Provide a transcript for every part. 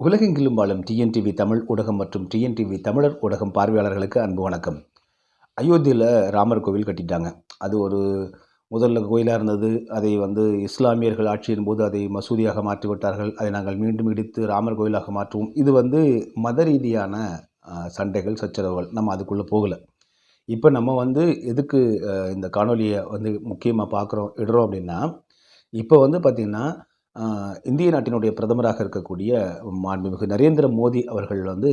உலகெங்கிலும் வாழும் டிஎன்டிவி தமிழ் ஊடகம் மற்றும் டிஎன்டிவி தமிழர் ஊடகம் பார்வையாளர்களுக்கு அன்பு வணக்கம். அயோத்தியில் ராமர் கோவில் கட்டிட்டாங்க. அது ஒரு முதல்ல கோயிலாக இருந்தது. அதை வந்து இஸ்லாமியர்கள் ஆட்சியின் போது அதை மசூதியாக மாற்றிவிட்டார்கள். அதை நாங்கள் மீண்டும் இடித்து ராமர் கோயிலாக மாற்றுவோம். இது வந்து மத ரீதியான சண்டைகள் சச்சரவுகள். நம்ம அதுக்குள்ளே போகலை. இப்போ நம்ம வந்து எதுக்கு இந்த காணொலியை வந்து முக்கியமாக பார்க்குறோம் இடுறோம் அப்படின்னா இப்போ வந்து பார்த்திங்கன்னா இந்திய நாட்டினுடைய பிரதமராக இருக்கக்கூடிய மாண்புமிகு நரேந்திர மோடி அவர்கள் வந்து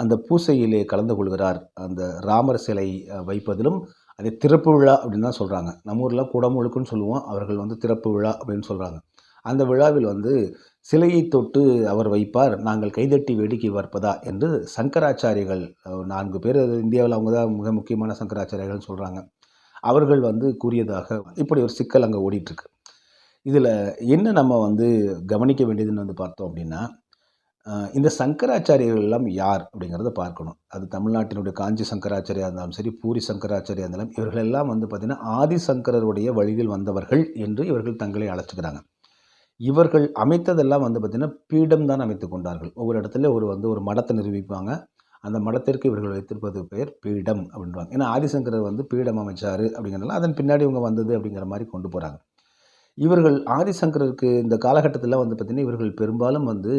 அந்த பூசையிலே கலந்து கொள்கிறார். அந்த ராமர் சிலை வைப்பதிலும் அதை திறப்பு விழா அப்படின்னு தான் சொல்கிறாங்க நம்ம ஊரில் குடமுழுக்குன்னு சொல்லுவோம். அவர்கள் வந்து திறப்பு விழா அப்படின்னு சொல்கிறாங்க அந்த விழாவில் வந்து சிலையை தொட்டு அவர் வைப்பார். நாங்கள் கைதட்டி வேடிக்கை பார்ப்பதா? என்று சங்கராச்சாரிகள் நான்கு பேர் இந்தியாவில் அவங்க தான் மிக முக்கியமான சங்கராச்சாரியர்கள்னு சொல்கிறாங்க அவர்கள் வந்து கூறியதாக இப்படி ஒரு சிக்கல் அங்கே ஓடிட்டுருக்கு இதில் என்ன நம்ம வந்து கவனிக்க வேண்டியதுன்னு வந்து பார்த்தோம் அப்படின்னா இந்த சங்கராச்சாரியர்கள் எல்லாம் யார் அப்படிங்கிறத பார்க்கணும். அது தமிழ்நாட்டினுடைய காஞ்சி சங்கராச்சாரியாக இருந்தாலும் சரி பூரி சங்கராச்சாரியாக இருந்தாலும் இவர்கள் எல்லாம் வந்து பார்த்திங்கன்னா ஆதிசங்கரருடைய வழியில் வந்தவர்கள் என்று இவர்கள் தங்களை அழைச்சிக்கிறாங்க. இவர்கள் அமைத்ததெல்லாம் வந்து பார்த்திங்கன்னா பீடம் தான் அமைத்து கொண்டார்கள். ஒவ்வொரு இடத்துல ஒரு வந்து ஒரு மடத்தை நிரூபிப்பாங்க. அந்த மடத்திற்கு இவர்கள் வைத்திருப்பது பெயர் பீடம் அப்படின்றாங்க ஏன்னா ஆதிசங்கரர் வந்து பீடம் அமைச்சார் அப்படிங்கிறதுனால அதன் பின்னாடி இவங்க வந்தது அப்படிங்கிற மாதிரி கொண்டு போகிறாங்க இவர்கள் ஆதிசங்கரருக்கு இந்த காலகட்டத்தில் வந்து பார்த்திங்கன்னா இவர்கள் பெரும்பாலும் வந்து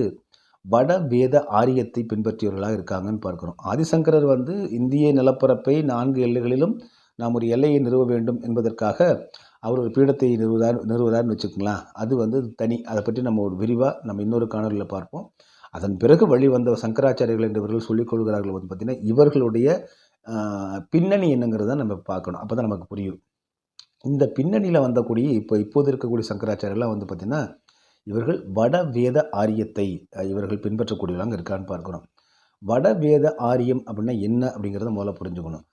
வட வேத ஆரியத்தை பின்பற்றியவர்களாக இருக்காங்கன்னு பார்க்குறோம். ஆதிசங்கரர் வந்து இந்திய நிலப்பரப்பை நான்கு எல்லைகளிலும் நாம் ஒரு எல்லையை நிறுவ வேண்டும் என்பதற்காக அவர் ஒரு பீடத்தை நிறுவுதார் நிறுவுதார்னு வச்சுக்கோங்களேன். அது வந்து தனி அதை பற்றி நம்ம ஒரு விரிவாக நம்ம இன்னொரு காணொலியில் பார்ப்போம். அதன் பிறகு வழி வந்த சங்கராச்சாரியர்கள் என்றவர்கள் சொல்லிக் கொள்கிறார்கள் வந்து பார்த்திங்கன்னா இவர்களுடைய பின்னணி என்னங்கிறத நம்ம பார்க்கணும். அப்போ தான் நமக்கு புரியும். இந்த பின்னணியில் வந்தக்கூடிய இப்போ இப்போது இருக்கக்கூடிய சங்கராச்சாரியெல்லாம் வந்து பார்த்திங்கன்னா இவர்கள் வட வேத ஆரியத்தை இவர்கள் பின்பற்றக்கூடியவங்க இருக்கான்னு பார்க்குறோம் வட வேத ஆரியம் அப்படின்னா என்ன அப்படிங்கிறத முதல்ல புரிஞ்சுக்கணும்.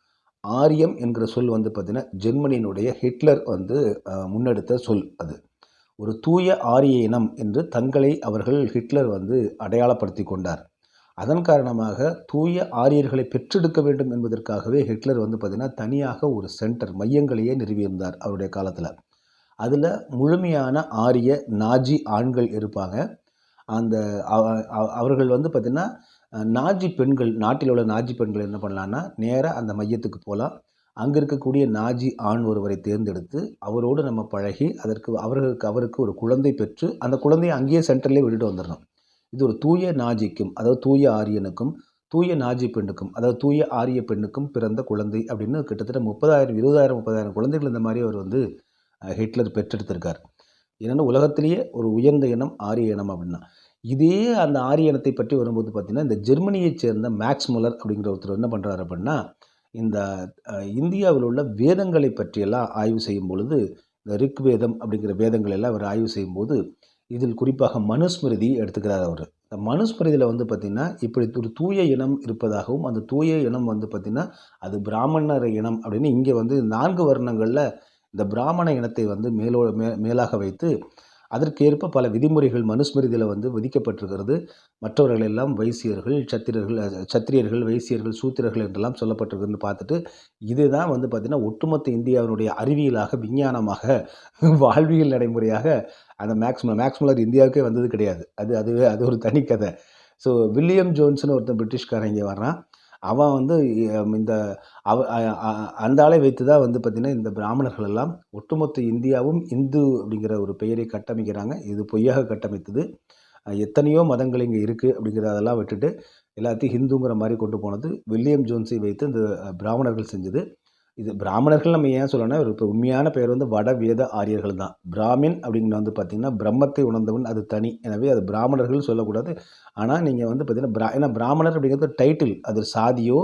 ஆரியம் என்கிற சொல் வந்து பார்த்திங்கன்னா ஜெர்மனியினுடைய ஹிட்லர் வந்து முன்னெடுத்த சொல் அது. ஒரு தூய ஆரிய இனம் என்று தங்களை அவர்கள் ஹிட்லர் வந்து அடையாளப்படுத்தி கொண்டார். அதன் காரணமாக தூய ஆரியர்களை பெற்றெடுக்க வேண்டும் என்பதற்காகவே ஹிட்லர் வந்து பார்த்திங்கன்னா தனியாக ஒரு சென்டர் மையங்களையே நிறுவியிருந்தார் அவருடைய காலத்தில். அதில் முழுமையான ஆரிய நாஜி ஆண்கள் இருப்பாங்க. அந்த அவர்கள் வந்து பார்த்திங்கன்னா நாஜி பெண்கள் நாட்டில் உள்ள நாஜி பெண்கள் என்ன பண்ணலான்னா நேராக அந்த மையத்துக்கு போகலாம் அங்கே இருக்கக்கூடிய நாஜி ஆண் ஒருவரை தேர்ந்தெடுத்து அவரோடு நம்ம பழகி அதற்கு அவர்களுக்கு அவருக்கு ஒரு குழந்தை பெற்று அந்த குழந்தையை அங்கேயே சென்டர்லேயே விட்டுட்டு வந்துடணும். இது ஒரு தூய நாஜிக்கும் அதாவது தூய ஆரியனுக்கும் தூய நாஜி பெண்ணுக்கும் அதாவது தூய ஆரிய பெண்ணுக்கும் பிறந்த குழந்தை அப்படின்னு கிட்டத்தட்ட முப்பதாயிரம் இருபதாயிரம் முப்பதாயிரம் குழந்தைகள் இந்த மாதிரி அவர் வந்து ஹிட்லர் பெற்றெடுத்திருக்கார். என்னென்னா உலகத்திலேயே ஒரு உயர்ந்த இனம் ஆரிய இனம் அப்படின்னா. இதே அந்த ஆரிய இனத்தை பற்றி வரும்போது பார்த்திங்கன்னா இந்த ஜெர்மனியைச் சேர்ந்த மேக்ஸ் முலர் அப்படிங்கிற ஒருத்தர் என்ன பண்ணுறாரு அப்படின்னா இந்த இந்தியாவில் உள்ள வேதங்களை பற்றியெல்லாம் ஆய்வு செய்யும் பொழுது இந்த ரிக் வேதம் அப்படிங்கிற வேதங்களெல்லாம் அவர் ஆய்வு செய்யும்போது இதில் குறிப்பாக மனுஸ்மிருதி எடுத்துக்கிறார் அவர். இந்த மனுஸ்மிருதியில் வந்து பார்த்திங்கன்னா இப்படி ஒரு தூய இனம் இருப்பதாகவும் அந்த தூய இனம் வந்து பார்த்திங்கன்னா அது பிராமணர் இனம் அப்படின்னு இங்கே வந்து நான்கு வர்ணங்களில் இந்த பிராமண இனத்தை வந்து மேலோ மே மேலாக வைத்து அதற்கேற்ப பல விதிமுறைகள் மனுஸ்மிருதியில் வந்து விதிக்கப்பட்டிருக்கிறது. மற்றவர்கள் எல்லாம் வைசியர்கள் சத்திரர்கள் சத்திரியர்கள் வைசியர்கள் சூத்திரர்கள் என்றெல்லாம் சொல்லப்பட்டிருக்குன்னு பார்த்துட்டு இதுதான் வந்து பார்த்திங்கன்னா ஒட்டுமொத்த இந்தியாவினுடைய அறிவியலாக விஞ்ஞானமாக வாழ்வியல் நடைமுறையாக அந்த மேக்ஸ் மேக்ஸ்முலர் இந்தியாவுக்கே வந்தது கிடையாது. அது அதுவே அது ஒரு தனி கதை. ஸோ வில்லியம் ஜோன்ஸ்னு ஒருத்தன் பிரிட்டிஷ்காரன் இங்கே வர்றான். அவன் வந்து இந்த அவ அந்த ஆளை வைத்து தான் வந்து பார்த்திங்கன்னா இந்த பிராமணர்கள் எல்லாம் ஒட்டுமொத்த இந்தியாவும் இந்து அப்படிங்கிற ஒரு பெயரை கட்டமைக்கிறாங்க. இது பொய்யாக கட்டமைத்தது. எத்தனையோ மதங்கள் இங்கே இருக்குது அப்படிங்கிறதெல்லாம் விட்டுட்டு எல்லாத்தையும் ஹிந்துங்கிற மாதிரி கொண்டு போனது. வில்லியம் ஜோன்ஸை வைத்து இந்த பிராமணர்கள் செஞ்சது. இது பிராமணர்கள் நம்ம ஏன் சொல்லணும்னா ஒரு இப்போ உண்மையான பெயர் வந்து வட வேத ஆரியர்கள் தான். பிராமின் அப்படிங்கிற வந்து பார்த்திங்கன்னா பிரம்மத்தை உணர்ந்தவன் அது தனி. எனவே அது பிராமணர்கள் சொல்லக்கூடாது. ஆனால் நீங்கள் வந்து பார்த்தீங்கன்னா பிரா ஏன்னா பிராமணர் அப்படிங்கிறது டைட்டில் அது சாதியோ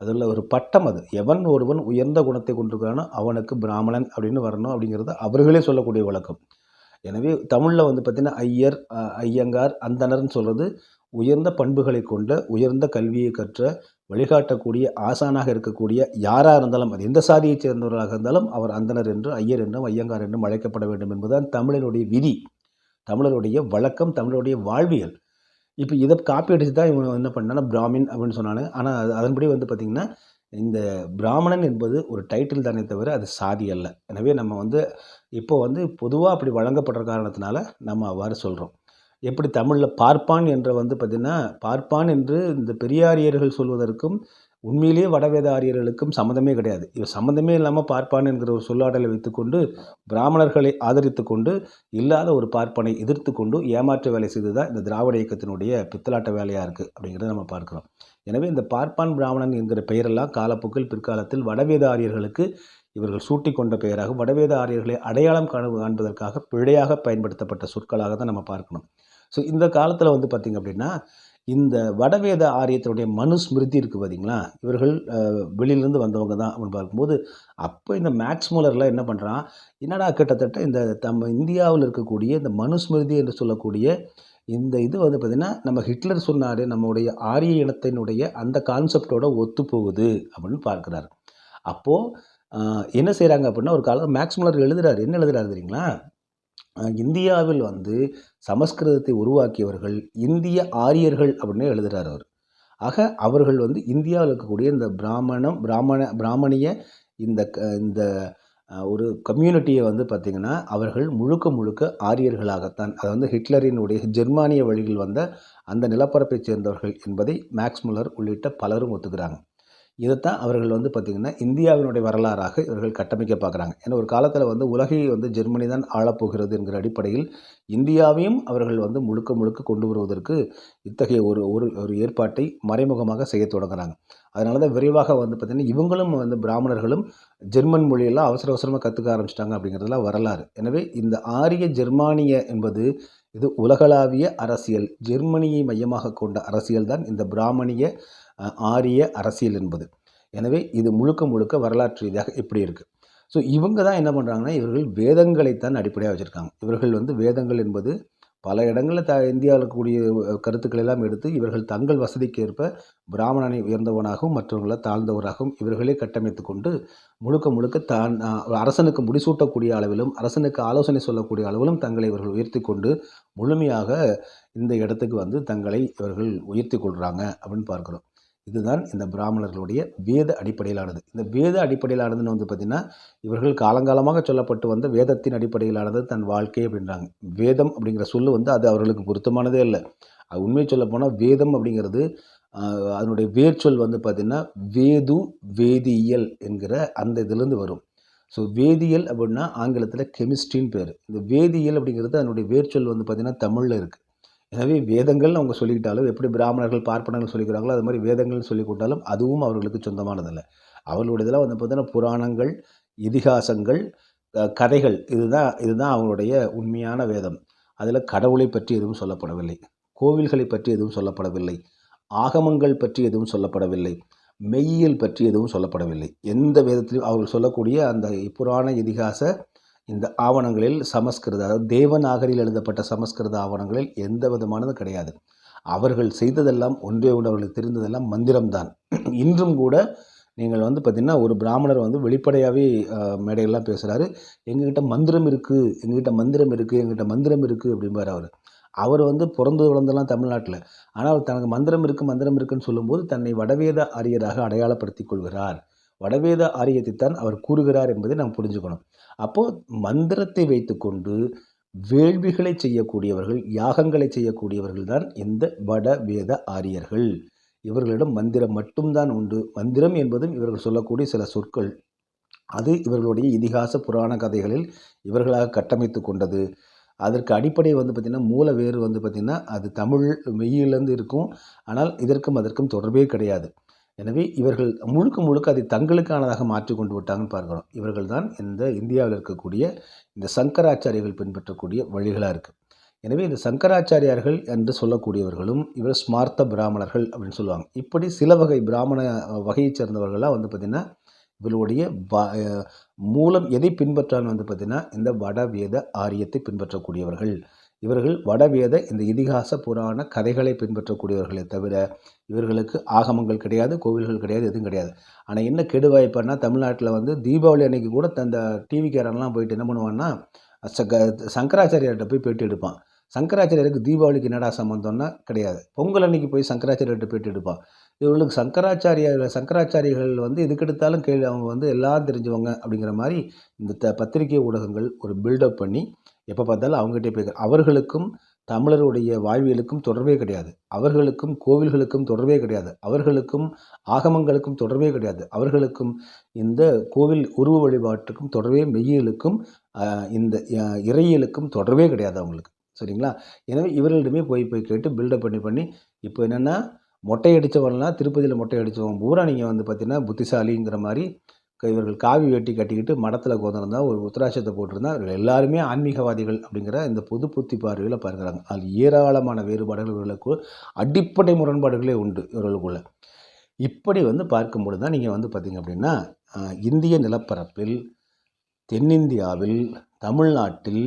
அதில் ஒரு பட்டம் அது. எவன் ஒருவன் உயர்ந்த குணத்தை கொண்டிருக்கிறானோ அவனுக்கு பிராமணன் அப்படின்னு வரணும் அப்படிங்கிறது அவர்களே சொல்லக்கூடிய வழக்கம். எனவே தமிழில் வந்து பார்த்திங்கன்னா ஐயர் ஐயங்கார் அந்தனர்னு சொல்கிறது உயர்ந்த பண்புகளை கொண்ட உயர்ந்த கல்வியை கற்ற வழிகாட்டக்கூடிய ஆசானாக இருக்கக்கூடிய யாராக இருந்தாலும் அது எந்த சாதியைச் சேர்ந்தவர்களாக இருந்தாலும் அவர் அந்தணர் என்றும் ஐயர் என்றும் ஐயங்கார் என்றும் அழைக்கப்பட வேண்டும் என்பதுதான் தமிழனுடைய விதி. தமிழருடைய வழக்கம் தமிழருடைய வாழ்வியல். இப்போ இதை காப்பி அடித்து தான் இவன் என்ன பண்ணானா பிராமின் அப்படின்னு சொன்னாங்க ஆனால் அதன்படி வந்து பார்த்திங்கன்னா இந்த பிராமணன் என்பது ஒரு டைட்டில் தானே தவிர அது சாதி அல்ல. எனவே நம்ம வந்து இப்போ வந்து பொதுவாக அப்படி வழங்கப்படுற காரணத்தினால நம்ம அவ்வாறு சொல்கிறோம் எப்படி தமிழில் பார்ப்பான் என்ற வந்து பார்த்திங்கன்னா பார்ப்பான் என்று இந்த பெரியாரியர்கள் சொல்வதற்கும் உண்மையிலேயே வடவேத ஆரியர்களுக்கும் சம்மந்தமே கிடையாது. இவர் சம்மந்தமே இல்லாமல் பார்ப்பான் என்கிற ஒரு சொல்லாடலை வைத்துக்கொண்டு பிராமணர்களை ஆதரித்து கொண்டு இல்லாத ஒரு பார்ப்பனை எதிர்த்து கொண்டு ஏமாற்று வேலை செய்து தான் இந்த திராவிட இயக்கத்தினுடைய பித்தலாட்ட வேலையாக இருக்குது அப்படிங்கிறத நம்ம பார்க்குறோம். எனவே இந்த பார்ப்பான் பிராமணன் என்கிற பெயரெல்லாம் காலப்போக்கில் பிற்காலத்தில் வடவேத ஆரியர்களுக்கு இவர்கள் சூட்டி கொண்ட பெயராக வடவேத ஆரியர்களை அடையாளம் காண காண்பதற்காக பிழையாக பயன்படுத்தப்பட்ட சொற்களாக தான் நம்ம பார்க்கணும். ஸோ இந்த காலத்தில் வந்து பார்த்திங்க அப்படின்னா இந்த வடவேத ஆரியத்தினுடைய மனுஸ்மிருதி இருக்குது பார்த்திங்களா இவர்கள் வெளியிலேருந்து வந்தவங்க தான் அப்படின்னு பார்க்கும்போது அப்போ இந்த மேக்ஸ் மூலர்லாம் என்ன பண்ணுறான் என்னடா கிட்டத்தட்ட இந்த நம்ம இந்தியாவில் இருக்கக்கூடிய இந்த மனுஸ்மிருதி என்று சொல்லக்கூடிய இந்த இது வந்து பார்த்திங்கன்னா நம்ம ஹிட்லர் சொன்னார் நம்முடைய ஆரிய இனத்தினுடைய அந்த கான்செப்டோட ஒத்து போகுது அப்படின்னு பார்க்குறாரு. அப்போது என்ன செய்கிறாங்க அப்படின்னா ஒரு காலத்தில் மேக்ஸ் மூலர் எழுதுறாரு. என்ன எழுதுறாரு தெரியுங்களா? இந்தியாவில் வந்து சமஸ்கிருதத்தை உருவாக்கியவர்கள் இந்திய ஆரியர்கள் அப்படின்னு எழுதுகிறார் அவர். ஆக அவர்கள் வந்து இந்தியாவில் இருக்கக்கூடிய இந்த பிராமணம் பிராமண பிராமணிய இந்த க- இந்த ஒரு கம்யூனிட்டியை வந்து பார்த்திங்கன்னா அவர்கள் முழுக்க முழுக்க ஆரியர்களாகத்தான் அது வந்து ஹிட்லரினுடைய ஜெர்மானிய வழியில் வந்த அந்த நிலப்பரப்பைச் சேர்ந்தவர்கள் என்பதை மேக்ஸ் முல்லர் உள்ளிட்ட பலரும் ஒத்துக்கிறாங்க. இதைத்தான் அவர்கள் வந்து பார்த்திங்கன்னா இந்தியாவினுடைய வரலாறாக இவர்கள் கட்டமைக்க பார்க்குறாங்க ஏன்னா ஒரு காலத்தில் வந்து உலகை வந்து ஜெர்மனி தான் ஆளப்போகிறது என்கிற அடிப்படையில் இந்தியாவையும் அவர்கள் வந்து முழுக்க முழுக்க கொண்டு வருவதற்கு இத்தகைய ஒரு ஒரு ஒரு ஏற்பாட்டை மறைமுகமாக செய்ய தொடங்குறாங்க. அதனால தான் விரைவாக வந்து பார்த்திங்கன்னா இவங்களும் வந்து பிராமணர்களும் ஜெர்மன் மொழியெல்லாம் அவசர அவசரமாக கற்றுக்க ஆரம்பிச்சிட்டாங்க அப்படிங்கிறதுலாம் வரலாறு. எனவே இந்த ஆரிய ஜெர்மானிய என்பது இது உலகளாவிய அரசியல். ஜெர்மனியை மையமாக கொண்ட அரசியல் தான் இந்த பிராமணிய ஆரிய அரசியல் என்பது. எனவே இது முழுக்க முழுக்க வரலாற்று ரீதியாக இப்படி இருக்குது ஸோ இவங்க தான் என்ன பண்ணுறாங்கன்னா இவர்கள் வேதங்களைத்தான் அடிப்படையாக வச்சுருக்காங்க. இவர்கள் வந்து வேதங்கள் என்பது பல இடங்களில் த இந்தியாவில் இருக்கக்கூடிய கருத்துக்கள் எல்லாம் எடுத்து இவர்கள் தங்கள் வசதிக்கு ஏற்ப பிராமணனை உயர்ந்தவனாகவும் மற்றவர்களை தாழ்ந்தவராகவும் இவர்களே கட்டமைத்து கொண்டு முழுக்க முழுக்க தான் அரசனுக்கு முடிசூட்டக்கூடிய அளவிலும் அரசனுக்கு ஆலோசனை சொல்லக்கூடிய அளவிலும் தங்களை இவர்கள் உயர்த்தி கொண்டு முழுமையாக இந்த இடத்துக்கு வந்து தங்களை இவர்கள் உயர்த்தி கொள்கிறாங்க அப்படின்னு பார்க்குறோம். இதுதான் இந்த பிராமணர்களுடைய வேத அடிப்படையிலானது. இந்த வேத அடிப்படையிலானதுன்னு வந்து பார்த்திங்கன்னா இவர்கள் காலங்காலமாக சொல்லப்பட்டு வந்த வேதத்தின் அடிப்படையிலானது தன் வாழ்க்கை அப்படின்றாங்க. வேதம் அப்படிங்கிற சொல்லு வந்து அது அவர்களுக்கு பொருத்தமானதே இல்லை. அது உண்மையை சொல்லப்போனால் வேதம் அப்படிங்கிறது அதனுடைய வேர்ச்சொல் வந்து பார்த்திங்கன்னா வேது வேதியியல் என்கிற அந்த இதுலேருந்து வரும். ஸோ வேதியியல் அப்படின்னா ஆங்கிலத்தில் கெமிஸ்ட்ரின்னு பேர். இந்த வேதியியல் அப்படிங்கிறது அதனுடைய வேர்ச்சொல் வந்து பார்த்திங்கன்னா தமிழில் இருக்குது எனவே வேதங்கள்னு அவங்க சொல்லிக்கிட்டாலும் எப்படி பிராமணர்கள் பார்ப்பனர்கள் சொல்லிக்கிறாங்களோ அது மாதிரி வேதங்கள்னு சொல்லிக்கிட்டாலும் அதுவும் அவர்களுக்கு சொந்தமானதல்ல. அவர்களுடையதெல்லாம் வந்து பார்த்தீங்கன்னா புராணங்கள் இதிகாசங்கள் கதைகள் இதுதான் இதுதான் அவங்களுடைய உண்மையான வேதம். அதில் கடவுளை பற்றி எதுவும் சொல்லப்படவில்லை. கோவில்களை பற்றி எதுவும் சொல்லப்படவில்லை. ஆகமங்கள் பற்றி எதுவும் சொல்லப்படவில்லை. மெய்யியல் பற்றி எதுவும் சொல்லப்படவில்லை. எந்த வேதத்திலும் அவர்கள் சொல்லக்கூடிய அந்த புராண இதிகாச இந்த ஆவணங்களில் சமஸ்கிருத அதாவது தேவநாகரில் எழுதப்பட்ட சமஸ்கிருத ஆவணங்களில் எந்த விதமானதும் கிடையாது. அவர்கள் செய்ததெல்லாம் ஒன்றே ஒன்று அவர்களுக்கு தெரிந்ததெல்லாம் மந்திரம்தான். இன்றும் கூட நீங்கள் வந்து பார்த்திங்கன்னா ஒரு பிராமணர் வந்து வெளிப்படையாகவே மேடையெல்லாம் பேசுகிறாரு எங்ககிட்ட மந்திரம் இருக்குது எங்ககிட்ட மந்திரம் இருக்குது எங்ககிட்ட மந்திரம் இருக்குது அப்படிம்பார் அவர். அவர் வந்து பிறந்து வளர்ந்தெல்லாம் தமிழ்நாட்டில். ஆனால் அவர் தனக்கு மந்திரம் இருக்குது மந்திரம் இருக்குன்னு சொல்லும்போது தன்னை வடவேத ஆரியராக அடையாளப்படுத்திக் கொள்கிறார். வடவேத ஆரியத்தைத்தான் அவர் கூறுகிறார் என்பதை நாம் புரிஞ்சுக்கணும். அப்போது மந்திரத்தை வைத்துக்கொண்டு வேள்விகளை செய்யக்கூடியவர்கள் யாகங்களை செய்யக்கூடியவர்கள் தான் இந்த வடவேத ஆரியர்கள். இவர்களிடம் மந்திரம் மட்டும்தான் உண்டு. மந்திரம் என்பதும் இவர்கள் சொல்லக்கூடிய சில சொற்கள். அது இவர்களுடைய இதிகாச புராண கதைகளில் இவர்களாக கட்டமைத்து கொண்டது. அதற்கு அடிப்படை வந்து பார்த்திங்கன்னா மூல வேறு வந்து பார்த்திங்கன்னா அது தமிழ் மெய்யிலேருந்து இருக்கும். ஆனால் இதற்கும் அதற்கும் தொடர்பே கிடையாது. எனவே இவர்கள் முழுக்க முழுக்க அதை தங்களுக்கானதாக மாற்றி கொண்டு விட்டாங்கன்னு பார்க்குறோம். இவர்கள் தான் இந்த இந்தியாவில் இருக்கக்கூடிய இந்த சங்கராச்சாரியர்கள் பின்பற்றக்கூடிய வழிகளாக இருக்குது எனவே இந்த சங்கராச்சாரியார்கள் என்று சொல்லக்கூடியவர்களும் இவர் ஸ்மார்த்த பிராமணர்கள் அப்படின்னு சொல்லுவாங்க. இப்படி சில வகை பிராமண வகையைச் சேர்ந்தவர்களாக வந்து பார்த்திங்கன்னா இவர்களுடைய மூலம் எதை பின்பற்றான்னு வந்து பார்த்திங்கன்னா இந்த வடவேத ஆரியத்தை பின்பற்றக்கூடியவர்கள். இவர்கள் வடவேத இந்த இதிகாச புராண கதைகளை பின்பற்றக்கூடியவர்களே தவிர இவர்களுக்கு ஆகமங்கள் கிடையாது கோவில்கள் கிடையாது எதுவும் கிடையாது. ஆனால் என்ன கெடுவாய்ப்புன்னா தமிழ்நாட்டில் வந்து தீபாவளி அன்னைக்கு கூட அந்த டிவிக்காரன்லாம் போயிட்டு என்ன பண்ணுவான்னா சங்க சங்கராச்சாரியார்கிட்ட போய் பேட்டி எடுப்பான். சங்கராச்சாரியருக்கு தீபாவளிக்கு என்னடா சம்மந்தம்னா கிடையாது. பொங்கல் அன்னைக்கு போய் சங்கராச்சாரியர்கிட்ட பேட்டி எடுப்பான். இவர்களுக்கு சங்கராச்சாரிய சங்கராச்சாரிகள் வந்து எதுக்கெடுத்தாலும் கேள்வி அவங்க வந்து எல்லாம் தெரிஞ்சவங்க அப்படிங்கிற மாதிரி இந்த த பத்திரிகை ஊடகங்கள் ஒரு பில்டப் பண்ணி எப்போ பார்த்தாலும் அவங்ககிட்டே போய் அவர்களுக்கும் தமிழருடைய வாழ்வியலுக்கும் தொடர்பே கிடையாது. அவர்களுக்கும் கோவில்களுக்கும் தொடர்பே கிடையாது. அவர்களுக்கும் ஆகமங்களுக்கும் தொடர்பே கிடையாது. அவர்களுக்கும் இந்த கோவில் உருவ வழிபாட்டுக்கும் தொடர்பே மெய்யியலுக்கும் இந்த இறையியலுக்கும் தொடர்பே கிடையாது அவங்களுக்கு. சரிங்களா? எனவே இவர்களிடமே போய் போய் கேட்டு பில்டப் பண்ணி பண்ணி இப்போ என்னென்னா மொட்டை அடித்தவன்லாம் திருப்பதியில் மொட்டை அடித்தவன் பூரா நீங்கள் வந்து பார்த்தீங்கன்னா புத்திசாலிங்கிற மாதிரி இவர்கள் காவி வெட்டி கட்டிக்கிட்டு மடத்தில் கோந்திருந்தா ஒரு உத்தராட்சத்தை போட்டிருந்தா இவர்கள் எல்லாருமே ஆன்மீகவாதிகள் அப்படிங்கிற இந்த பொது புத்தி பார்வையில் பார்க்குறாங்க அதில் ஏராளமான வேறுபாடுகள் இவர்களுக்கு அடிப்படை முரண்பாடுகளே உண்டு இவர்களுக்குள்ள. இப்படி வந்து பார்க்கும்பொழுது தான் நீங்கள் வந்து பார்த்தீங்க அப்படின்னா இந்திய நிலப்பரப்பில் தென்னிந்தியாவில் தமிழ்நாட்டில்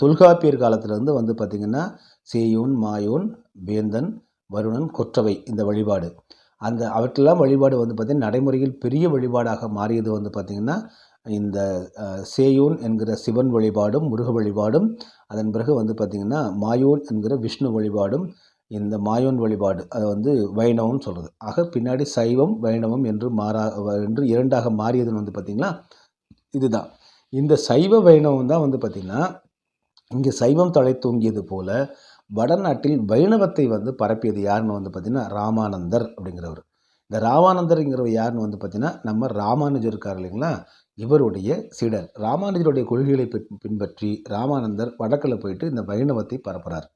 தொல்காப்பியர் காலத்திலேருந்து வந்து பார்த்திங்கன்னா சேயோன் மாயோன் வேந்தன் வருணன் கொற்றவை இந்த வழிபாடு. அந்த அவற்றெல்லாம் வழிபாடு வந்து பார்த்திங்கன்னா நடைமுறையில் பெரிய வழிபாடாக மாறியது வந்து பார்த்திங்கன்னா இந்த சேயூன் சேயோன் என்கிற சிவன் வழிபாடும் முருக வழிபாடும் அதன் பிறகு வந்து பார்த்திங்கன்னா மாயோன் என்கிற விஷ்ணு வழிபாடும் இந்த மாயோன் வழிபாடு அதை வந்து வைணவம்னு சொல்கிறது ஆக பின்னாடி சைவம் வைணவம் என்று மாறா என்று இரண்டாக மாறியதுன்னு வந்து பார்த்திங்கன்னா இதுதான். இந்த சைவ வைணவம் தான் வந்து பார்த்திங்கன்னா இங்கே சைவம் தலை தூங்கியது போல் வடநாட்டில் வைணவத்தை வந்து பரப்பியது யாருன்னு வந்து பார்த்திங்கன்னா ராமானந்தர் அப்படிங்கிறவர். இந்த ராமானந்தர்ங்கிறவர் யாருன்னு வந்து பார்த்திங்கன்னா நம்ம ராமானுஜர் இருக்கார் இல்லைங்களா? இவருடைய சீடர். ராமானுஜருடைய கொள்கைகளை பின்- பின்பற்றி ராமானந்தர் வடக்கில் போயிட்டு இந்த வைணவத்தை பரப்புகிறார்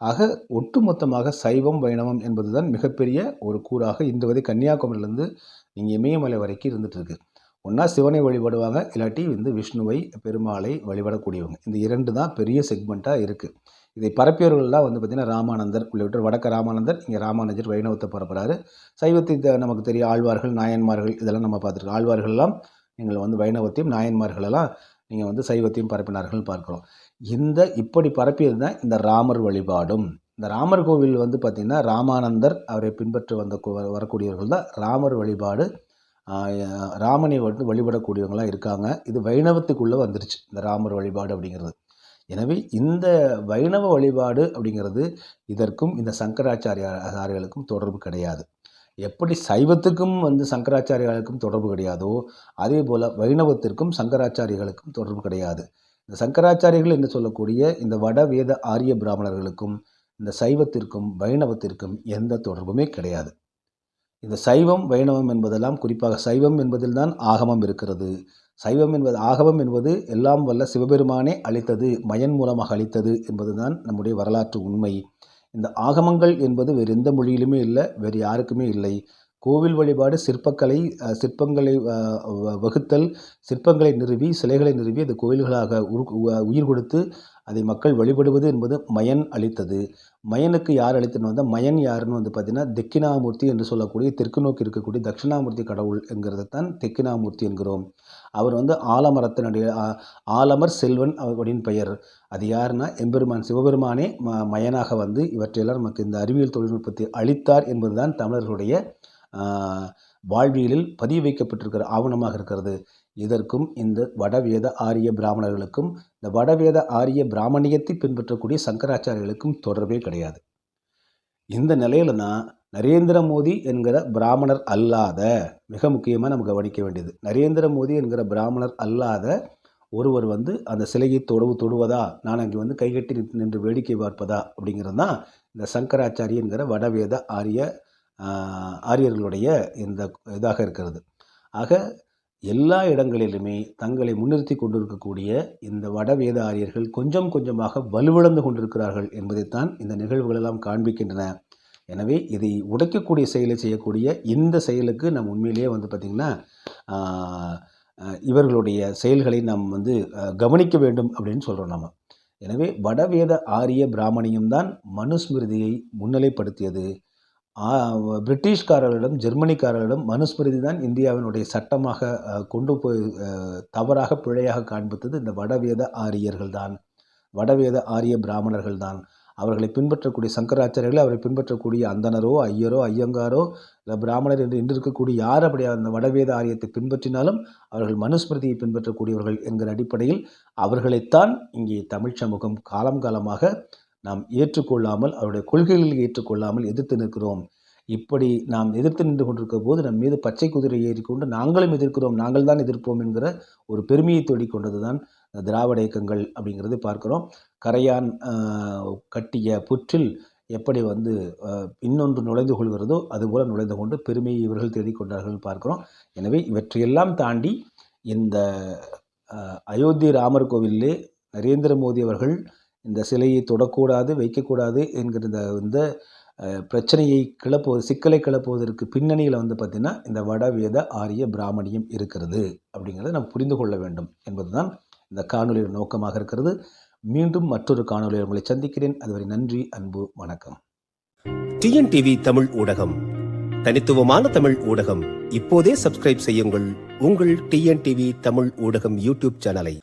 ஆக ஒட்டுமொத்தமாக சைவம் வைணவம் என்பதுதான் மிகப்பெரிய ஒரு கூறாக இன்று வரை கன்னியாகுமரியிலேருந்து இங்கே இமயமலை வரைக்கும் இருந்துட்டு இருக்கு ஒன்றா சிவனை வழிபடுவாங்க இல்லாட்டி வந்து விஷ்ணுவை பெருமாளை வழிபடக்கூடியவங்க. இந்த இரண்டு தான் பெரிய செக்மெண்ட்டாக இருக்குது இதை பரப்பியவர்கள்லாம் வந்து பார்த்திங்கன்னா ராமானந்தர் உள்ளிட்ட வடக்க ராமானந்தர் இங்கே ராமானுஜர் வைணவத்தை பரப்புறாரு. சைவத்தை த- நமக்கு தெரியும் ஆழ்வார்கள் நாயன்மார்கள் இதெல்லாம் நம்ம பார்த்துருக்கோம். ஆழ்வார்கள்லாம் நீங்கள் வந்து வைணவத்தையும் நாயன்மார்களெல்லாம் நீங்கள் வந்து சைவத்தையும் பரப்பினார்கள் பார்க்குறோம். இந்த இப்படி பரப்பியது தான் இந்த ராமர் வழிபாடும். இந்த ராமர் கோவில் வந்து பார்த்திங்கன்னா ராமானந்தர் அவரை பின்பற்றி வந்த வரக்கூடியவர்கள் தான் ராமர் வழிபாடு. ராமனை வந்து வழிபடக்கூடியவங்களாம் இருக்காங்க. இது வைணவத்துக்குள்ளே வந்துருச்சு இந்த ராமர் வழிபாடு அப்படிங்கிறது. எனவே இந்த வைணவ வழிபாடு அப்படிங்கிறது இதற்கும் இந்த சங்கராச்சாரியார்களுக்கும் தொடர்பு கிடையாது. எப்படி சைவத்துக்கும் வந்து சங்கராச்சாரியாளுக்கும் தொடர்பு கிடையாதோ அதே போல் வைணவத்திற்கும் சங்கராச்சாரிகளுக்கும் தொடர்பு கிடையாது. இந்த சங்கராச்சாரிகள் என்று சொல்லக்கூடிய இந்த வட வேத ஆரிய பிராமணர்களுக்கும் இந்த சைவத்திற்கும் வைணவத்திற்கும் எந்த தொடர்புமே கிடையாது. இந்த சைவம் வைணவம் என்பதெல்லாம் குறிப்பாக சைவம் என்பதில்தான் ஆகமம் இருக்கிறது. சைவம் என்பது ஆகவம் என்பது எல்லாம் வல்ல சிவபெருமானே அளித்தது மயன் மூலமாக அளித்தது என்பதுதான் நம்முடைய வரலாற்று உண்மை. இந்த ஆகமங்கள் என்பது வேறு எந்த மொழியிலுமே இல்லை வேறு யாருக்குமே இல்லை. கோவில் வழிபாடு சிற்பக்கலை சிற்பங்களை வ- வகுத்தல் சிற்பங்களை நிறுவி சிலைகளை நிறுவி அந்த கோவில்களாக உரு உ- உயிர் கொடுத்து அதை மக்கள் வழிபடுவது என்பது மயன் அளித்தது. மயனுக்கு யார் அளித்தன்னு வந்தால் மயன் யாருன்னு வந்து பார்த்தீங்கன்னா தெக்கினாமூர்த்தி என்று சொல்லக்கூடிய தெற்கு நோக்கி இருக்கக்கூடிய தட்சிணாமூர்த்தி கடவுள் என்கிறது தான் தெக்கினாமூர்த்தி என்கிறோம். அவர் வந்து ஆலமரத்தினுடைய ஆலமர் செல்வன் அப்படின்னு பெயர். அது யாருன்னா எம்பெருமான் சிவபெருமானே ம மயனாக வந்து இவற்றையெல்லாம் நமக்கு இந்த அறிவியல் தொழில்நுட்பத்தை அளித்தார் என்பதுதான் தமிழர்களுடைய வாழ்வியலில் பதிவு வைக்கப்பட்டிருக்கிற ஆவணமாக இருக்கிறது. இதற்கும் இந்த வடவேத ஆரிய பிராமணர்களுக்கும் இந்த வடவேத ஆரிய பிராமணியத்தை பின்பற்றக்கூடிய சங்கராச்சாரியர்களுக்கும் தொடர்பே கிடையாது. இந்த நிலையில தான் நரேந்திர மோடி என்கிற பிராமணர் அல்லாத மிக முக்கியமாக நம்ம கவனிக்க வேண்டியது. நரேந்திர மோடி என்கிற பிராமணர் அல்லாத ஒருவர் வந்து அந்த சிலையை தொடவு தொடுவதா? நான் அங்கே வந்து கைகட்டி நின்று- நின்று வேடிக்கை பார்ப்பதா? அப்படிங்கிறது தான் இந்த சங்கராச்சாரி என்கிற வடவேத ஆரிய ஆரியர்களுடைய இந்த இதாக இருக்கிறது. ஆக எல்லா இடங்களிலுமே தங்களை முன்னிறுத்தி கொண்டிருக்கக்கூடிய இந்த வடவேத ஆரியர்கள் கொஞ்சம் கொஞ்சமாக வலுவிழந்து கொண்டிருக்கிறார்கள் என்பதைத்தான் இந்த நிகழ்வுகளெல்லாம் காண்பிக்கின்றன. எனவே இதை உடைக்கக்கூடிய செயலை செய்யக்கூடிய இந்த செயலுக்கு நம் உண்மையிலேயே வந்து பார்த்திங்கன்னா இவர்களுடைய செயல்களை நாம் வந்து கவனிக்க வேண்டும் அப்படின்னு சொல்கிறோம் நம்ம எனவே வடவேத ஆரிய பிராமணியம் தான் மனுஸ்மிருதியை முன்னிலைப்படுத்தியது. பிரிட்டிஷ்காரர்களிடம் ஜெர்மனிக்காரர்களிடம் மனுஸ்மிருதி தான் இந்தியாவினுடைய சட்டமாக கொண்டு போய் தவறாக பிழையாக காண்பித்தது இந்த வடவேத ஆரியர்கள் தான். வடவேத ஆரிய பிராமணர்கள் தான். அவர்களை பின்பற்றக்கூடிய சங்கராச்சாரியர்கள் அவரை பின்பற்றக்கூடிய அந்தணரோ ஐயரோ ஐயங்காரோ இல்லை பிராமணர் என்று இன்று இருக்கக்கூடிய யார் அப்படி அந்த வடவேத ஆரியத்தை பின்பற்றினாலும் அவர்கள் மனுஸ்மிருதியை பின்பற்றக்கூடியவர்கள் என்கிற அடிப்படையில் அவர்களைத்தான் இங்கே தமிழ் சமூகம் காலம் காலமாக நாம் ஏற்றுக்கொள்ளாமல் அவருடைய கொள்கைகளில் ஏற்றுக்கொள்ளாமல் எதிர்த்து நிற்கிறோம். இப்படி நாம் எதிர்த்து நின்று கொண்டிருக்க போது நம் மீது பச்சை குதிரை ஏறிக்கொண்டு நாங்களும் எதிர்க்கிறோம் நாங்கள் தான் எதிர்ப்போம் என்கிற ஒரு பெருமையை தேடிக்கொண்டது தான் திராவிட இயக்கங்கள் அப்படிங்கிறது பார்க்கிறோம். கரையான் கட்டிய புற்றில் எப்படி வந்து இன்னொன்று நுழைந்து கொள்கிறதோ அதுபோல் நுழைந்து கொண்டு பெருமையை இவர்கள் தேடிக்கொண்டார்கள் பார்க்கிறோம். எனவே இவற்றையெல்லாம் தாண்டி இந்த அயோத்தி ராமர் கோவிலிலே நரேந்திர மோடி அவர்கள் இந்த சிலையை தொடக்கூடாது வைக்கக்கூடாது என்கிற இந்த இந்த பிரச்சனையை கிளப்புவது சிக்கலை கிளப்புவதற்கு பின்னணியில் வந்து பார்த்திங்கன்னா இந்த வடவேத ஆரிய பிராமணியம் இருக்கிறது அப்படிங்கிறத நாம் புரிந்து கொள்ள வேண்டும் என்பதுதான் இந்த காணொலியின் நோக்கமாக இருக்கிறது. மீண்டும் மற்றொரு காணொலியில் உங்களை சந்திக்கிறேன். அதுவரை நன்றி அன்பு வணக்கம். டிஎன்டிவி தமிழ் ஊடகம் தனித்துவமான தமிழ் ஊடகம். இப்போதே சப்ஸ்கிரைப் செய்யுங்கள் உங்கள் டிஎன்டிவி தமிழ் ஊடகம் யூடியூப் சேனலை.